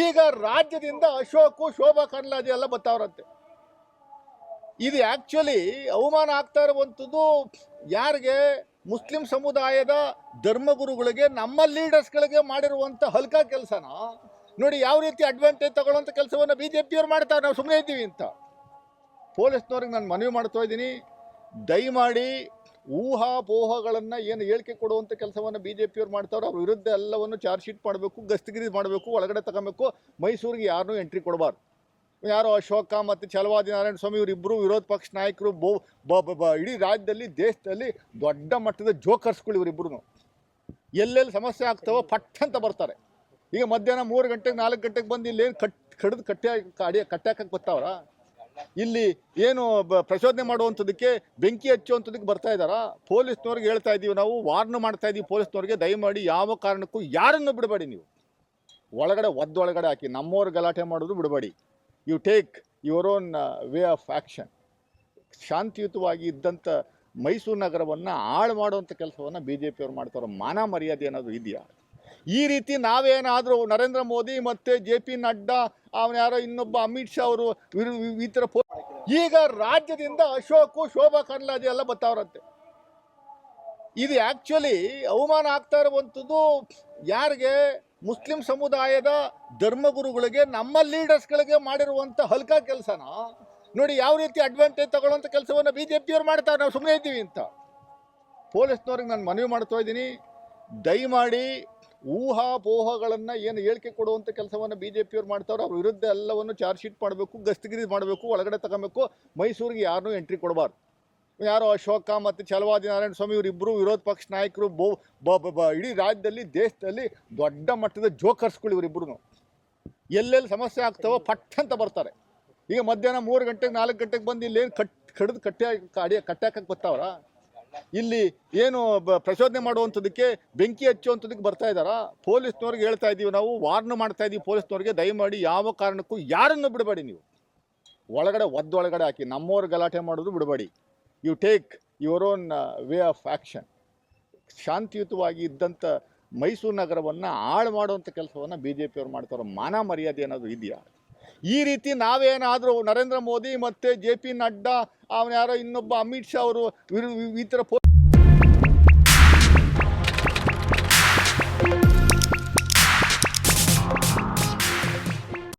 ಈಗ ರಾಜ್ಯದಿಂದ ಅಶೋಕು, ಶೋಭಾ ಕರ್ಲಾಜೆ ಎಲ್ಲ ಬರ್ತಾವ್ರಂತೆ ಇದು ಆ್ಯಕ್ಚುಲಿ ಅವಮಾನ ಆಗ್ತಾ ಇರುವಂಥದ್ದು ಯಾರಿಗೆ? ಮುಸ್ಲಿಂ ಸಮುದಾಯದ ಧರ್ಮಗುರುಗಳಿಗೆ, ನಮ್ಮ ಲೀಡರ್ಸ್ಗಳಿಗೆ ಮಾಡಿರುವಂಥ ಹಲ್ಕ ಕೆಲಸನ. ನೋಡಿ ಯಾವ ರೀತಿ ಅಡ್ವಾಂಟೇಜ್ ತಗೊಳ್ಳೋಂಥ ಕೆಲಸವನ್ನು ಬಿ ಜೆ ಪಿಯವ್ರು ಮಾಡ್ತಾರೆ, ನಾವು ಸುಮ್ಮನೆ ಇದ್ದೀವಿ ಅಂತ. ಪೊಲೀಸ್ನವ್ರಿಗೆ ನಾನು ಮನವಿ ಮಾಡ್ತಾ ಇದ್ದೀನಿ. ದಯಮಾಡಿ ಊಹಾಪೋಹಗಳನ್ನು ಏನು ಹೇಳಿಕೆ ಕೊಡುವಂಥ ಕೆಲಸವನ್ನು ಬಿ ಜೆ ಪಿಯವ್ರು ಮಾಡ್ತಾರೋ ಅವ್ರ ವಿರುದ್ಧ ಎಲ್ಲವನ್ನು ಚಾರ್ಜ್ ಶೀಟ್ ಮಾಡಬೇಕು, ಗಸ್ತಗಿರಿ ಮಾಡಬೇಕು, ಒಳಗಡೆ ತಗೊಬೇಕು, ಮೈಸೂರಿಗೆ ಯಾರನ್ನೂ ಎಂಟ್ರಿ ಕೊಡಬಾರ್ದು. ಯಾರೋ ಅಶೋಕ ಮತ್ತು ಚಲವಾದಿ ನಾರಾಯಣ ಸ್ವಾಮಿ ಇವರಿಬ್ಬರು ವಿರೋಧ ಪಕ್ಷ ನಾಯಕರು, ಬೋ, ಬ ಇಡೀ ರಾಜ್ಯದಲ್ಲಿ, ದೇಶದಲ್ಲಿ ದೊಡ್ಡ ಮಟ್ಟದ ಜೋಕರ್ಸ್ಗಳು ಇವರಿಬ್ಬರು ಎಲ್ಲೆಲ್ಲಿ ಸಮಸ್ಯೆ ಆಗ್ತಾವೋ ಪಟ್ ಅಂತ ಬರ್ತಾರೆ. ಈಗ ಮಧ್ಯಾಹ್ನ ಮೂರು ಗಂಟೆಗೆ, ನಾಲ್ಕು ಗಂಟೆಗೆ ಬಂದು ಇಲ್ಲಿ ಏನು ಕಟ್, ಕಡ್ದು ಕಟ್ಟಿ ಅಡಿ ಕಟ್ಟಾಕಕ್ಕೆ ಬರ್ತಾವ್ರ? ಇಲ್ಲಿ ಏನು ಪ್ರಚೋದನೆ ಮಾಡುವಂಥದ್ದಕ್ಕೆ ಬೆಂಕಿ ಹಚ್ಚುವಂಥದ್ದಕ್ಕೆ ಬರ್ತಾ ಇದ್ದಾರಾ? ಪೊಲೀಸ್ನವ್ರಿಗೆ ಹೇಳ್ತಾ ಇದ್ದೀವಿ ನಾವು, ವಾರ್ನ್ ಮಾಡ್ತಾ ಇದ್ದೀವಿ ಪೊಲೀಸ್ನವ್ರಿಗೆ, ದಯಮಾಡಿ ಯಾವ ಕಾರಣಕ್ಕೂ ಯಾರನ್ನು ಬಿಡಬೇಡಿ ನೀವು. ಒಳಗಡೆ ಒದ್ದೊಳಗಡೆ ಹಾಕಿ, ನಮ್ಮವ್ರ ಗಲಾಟೆ ಮಾಡೋದು ಬಿಡಬೇಡಿ. You take your own way of action ಶಾಂತಿಯುತವಾಗಿ ಇದ್ದಂಥ ಮೈಸೂರು ನಗರವನ್ನು ಹಾಳು ಮಾಡುವಂಥ ಕೆಲಸವನ್ನು ಬಿ ಜೆ ಪಿಯವ್ರು ಮಾಡ್ತಾರೆ ಮಾನ ಮರ್ಯಾದೆ ಅನ್ನೋದು ಇದೆಯಾ? ಈ ರೀತಿ ನಾವೇನಾದರೂ ನರೇಂದ್ರ ಮೋದಿ ಮತ್ತು ಜೆ ಪಿ ನಡ್ಡಾ, ಅವನ ಯಾರೋ ಇನ್ನೊಬ್ಬ ಅಮಿತ್ ಶಾ ಅವರು ವಿರು- ಈ ಥರ ಪೋ ಈಗ ರಾಜ್ಯದಿಂದ ಅಶೋಕು ಶೋಭಾ ಕರ್ಲಾಜೆ ಎಲ್ಲ ಬರ್ತಾವ್ರಂತೆ ಇದು ಆ್ಯಕ್ಚುಲಿ ಅವಮಾನ ಆಗ್ತಾ ಇರುವಂಥದ್ದು ಯಾರಿಗೆ? ಮುಸ್ಲಿಂ ಸಮುದಾಯದ ಧರ್ಮಗುರುಗಳಿಗೆ, ನಮ್ಮ ಲೀಡರ್ಸ್ಗಳಿಗೆ ಮಾಡಿರುವಂಥ ಹಲ್ಕ ಕೆಲಸನ? ನೋಡಿ ಯಾವ ರೀತಿ ಅಡ್ವಾಂಟೇಜ್ ತಗೊಳ್ಳೋಂಥ ಕೆಲಸವನ್ನು ಬಿ ಜೆ ಪಿಯವ್ರು ಮಾಡ್ತಾರೆ, ನಾವು ಸುಮ್ಮನೆ ಇದ್ದೀವಿ ಅಂತ. ಪೊಲೀಸ್ನವ್ರಿಗೆ ನಾನು ಮನವಿ ಮಾಡ್ತಾ ಇದ್ದೀನಿ. ದಯಮಾಡಿ ಊಹಾಪೋಹಗಳನ್ನು ಏನು ಹೇಳಿಕೆ ಕೊಡುವಂಥ ಕೆಲಸವನ್ನು ಬಿ ಜೆ ಪಿಯವ್ರು ಮಾಡ್ತಾವ್ರೆ, ಅವ್ರ ವಿರುದ್ಧ ಎಲ್ಲವನ್ನು ಚಾರ್ಜ್ ಶೀಟ್ ಮಾಡಬೇಕು, ಗಸ್ತಗಿರಿ ಮಾಡಬೇಕು, ಒಳಗಡೆ ತಗೋಬೇಕು, ಮೈಸೂರಿಗೆ ಯಾರನ್ನೂ ಎಂಟ್ರಿ ಕೊಡಬಾರ್ದು. ಯಾರು ಅಶೋಕ ಮತ್ತು ಚಲವಾದಿ ನಾರಾಯಣ ಸ್ವಾಮಿ ಇವರಿಬ್ಬರು ವಿರೋಧ ಪಕ್ಷ ನಾಯಕರು, ಬೋ, ಬ ಇಡೀ ರಾಜ್ಯದಲ್ಲಿ, ದೇಶದಲ್ಲಿ ದೊಡ್ಡ ಮಟ್ಟದ ಜೋಕರ್ಸ್ಗಳು ಇವರಿಬ್ಬರು ಎಲ್ಲೆಲ್ಲಿ ಸಮಸ್ಯೆ ಆಗ್ತಾವೋ ಪಟ್ಟ ಅಂತ ಬರ್ತಾರೆ. ಈಗ ಮಧ್ಯಾಹ್ನ ಮೂರು ಗಂಟೆಗೆ, ನಾಲ್ಕು ಗಂಟೆಗೆ ಬಂದು ಇಲ್ಲಿ ಏನು ಕಟ್, ಕಡ್ದು ಕಟ್ಟಿ ಅಡಿ ಕಟ್ಟಾಕಕ್ಕೆ ಬರ್ತಾವ್ರ? ಇಲ್ಲಿ ಏನು ಪ್ರಚೋದನೆ ಮಾಡುವಂಥದ್ದಕ್ಕೆ ಬೆಂಕಿ ಹಚ್ಚುವಂಥದ್ದಕ್ಕೆ ಬರ್ತಾ ಇದ್ದಾರಾ? ಪೊಲೀಸ್ನವ್ರಿಗೆ ಹೇಳ್ತಾ ಇದ್ದೀವಿ ನಾವು ವಾರ್ನ್ ಮಾಡ್ತಾ ಇದ್ದೀವಿ ಪೊಲೀಸ್ನವ್ರಿಗೆ, ದಯಮಾಡಿ ಯಾವ ಕಾರಣಕ್ಕೂ ಯಾರನ್ನು ಬಿಡಬೇಡಿ ನೀವು. ಒಳಗಡೆ ಒದ್ದೊಳಗಡೆ ಹಾಕಿ, ನಮ್ಮವ್ರ ಗಲಾಟೆ ಮಾಡೋದು ಬಿಡಬೇಡಿ. You take your own way of action ಶಾಂತಿಯುತವಾಗಿ ಇದ್ದಂಥ ಮೈಸೂರು ನಗರವನ್ನು ಹಾಳು ಮಾಡುವಂಥ ಕೆಲಸವನ್ನು ಬಿ ಜೆ ಪಿಯವ್ರು ಮಾಡ್ತಾರೆ, ಮಾನ ಮರ್ಯಾದೆ ಅನ್ನೋದು ಇದೆಯಾ? ಈ ರೀತಿ ನಾವೇನಾದರೂ ನರೇಂದ್ರ ಮೋದಿ ಮತ್ತು ಜೆ ಪಿ ನಡ್ಡಾ, ಅವನ ಯಾರೋ ಇನ್ನೊಬ್ಬ ಅಮಿತ್ ಶಾ ಅವರು ವಿರು- ಈ ಥರ